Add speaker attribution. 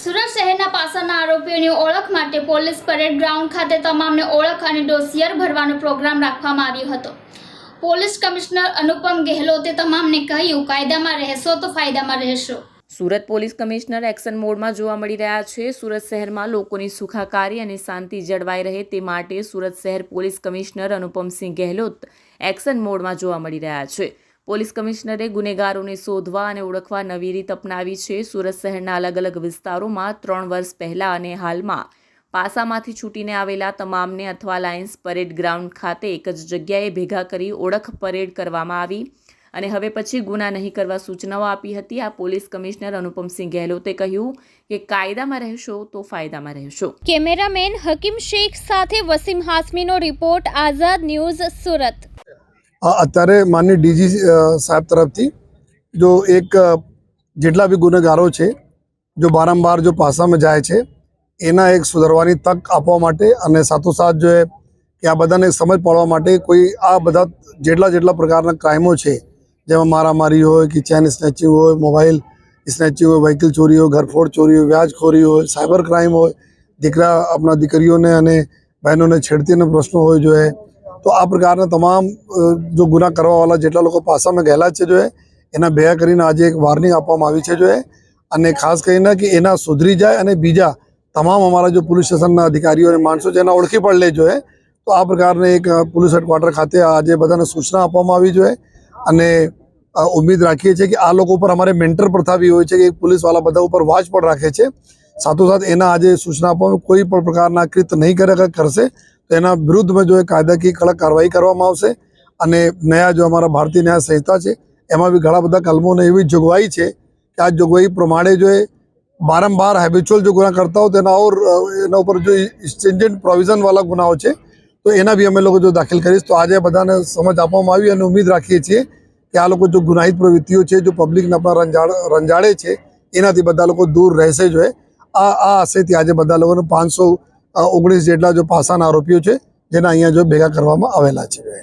Speaker 1: સુરત શહેરના પાસાના આરોપીઓની ઓળખ માટે પોલીસ પરેડ ગ્રાઉન્ડ ખાતે તમામને ઓળખ અને ડોસિયર ભરવાનો પ્રોગ્રામ રાખવામાં આવ્યો હતો. પોલીસ કમિશનર અનુપમ ગેહલોતે તમામને કહ્યું, કાયદામાં રહેશો તો ફાયદામાં રહેશો.
Speaker 2: સુરત પોલીસ કમિશનર એક્શન મોડમાં જોવા મળી રહ્યા છે. સુરત શહેરમાં લોકોની સુખાકારી અને શાંતિ જળવાઈ રહે તે માટે સુરત શહેર police commissioner Anupamsinh Gehlot action મોડમાં જોવા મળી રહ્યા છે. પોલીસ કમિશનરે ગુનેગારોને શોધવા અને ઓળખવા નવી રીત અપનાવી છે. સુરત શહેરના અલગ અલગ વિસ્તારોમાં ત્રણ વર્ષ પહેલાં અને હાલમાં પાસામાંથી છૂટીને આવેલા તમામને અથવા લાયન્સ પરેડ ગ્રાઉન્ડ ખાતે એક જ જગ્યાએ ભેગા કરી ઓળખ પરેડ કરવામાં આવી અને હવે પછી ગુના નહીં કરવા સૂચનાઓ આપી હતી. આ પોલીસ કમિશનર અનુપમસિંહ ગેહલોતે કહ્યું કે કાયદામાં રહેશો તો ફાયદામાં રહેશો.
Speaker 1: કેમેરામેન હકીમ શેખ સાથે વસીમ હાસમીનો રિપોર્ટ આઝાદ ન્યૂઝ સુરત.
Speaker 3: અત્યારે માનની ડીજી સાહેબ તરફથી જો એક જેટલા બી ગુનેગારો છે, જો બારંબાર જો પાસામાં જાય છે, એના એક સુધારવાની તક આપવા માટે અને સાથોસાથ જો કે આ બધાને સમજ પાડવા માટે કોઈ આ બધા જેટલા જેટલા પ્રકારના ક્રાઇમો છે, જેમાં મારામારી હોય, કે ચેન સ્નેચિંગ હોય, મોબાઈલ સ્નેચિંગ હોય, વ્હીકલ ચોરી હોય, ઘરફોડ ચોરી હોય, વ્યાજખોરી હોય, સાયબર ક્રાઇમ હોય, દીકરા, આપણા દીકરીઓને અને બહેનોને છેડતીના પ્રશ્નો હોય જો તો આ પ્રકારના તમામ જો ગુના કરવાવાળા જેટલા લોકો પાસામાં ગયેલા છે જો એના ભેગા કરીને આજે એક વાર્નિંગ આપવામાં આવી છે જો અને ખાસ કરીને કે એના સુધરી જાય અને બીજા તમામ અમારા જો પોલીસ સ્ટેશનના અધિકારીઓ અને માણસો છે એના ઓળખી પણ લે જોઈએ તો આ પ્રકારને એક પોલીસ હેડક્વાર્ટર ખાતે આજે બધાને સૂચના આપવામાં આવી જોઈએ અને ઉમેદ રાખીએ છીએ કે આ લોકો ઉપર અમારે મેન્ટર પ્રથા બી હોય છે કે પોલીસવાળા બધા ઉપર વાચ પણ રાખે છે. સાથોસાથ એના આજે સૂચના આપવામાં કોઈ પણ પ્રકારના કૃત્ય નહીં કરે કરશે. તો એના વિરુદ્ધમાં જો એ કાયદાકીય કડક કાર્યવાહી કરવામાં આવશે અને નયા જો અમારા ભારતીય ન્યાય સંહિતા છે, એમાં બી ઘણા બધા કલમોને એવી જોગવાઈ છે કે આ જોગવાઈ પ્રમાણે જો એ વારંવાર હેબિચ્યુઅલ જો ગુના કરતા હોય તો એના ઓર, એના ઉપર જો સ્ટેન્જન્ટ પ્રોવિઝનવાળા ગુનાઓ છે, તો એના બી અમે લોકો જો દાખલ કરીશ. તો આજે બધાને સમજ આપવામાં આવી અને ઉમેદ રાખીએ છીએ કે આ લોકો જો ગુનાહિત પ્રવૃત્તિઓ છે, જો પબ્લિકને આપણા રંજાડ, રંજાડે છે, એનાથી બધા લોકો દૂર રહેશે જો એ. આ આ આશયથી આજે બધા લોકોને પાંચસો ઓગણીસ જેટલા જો પાસાના આરોપીઓ છે જેના અહીંયા જો ભેગા કરવામાં આવેલા છે.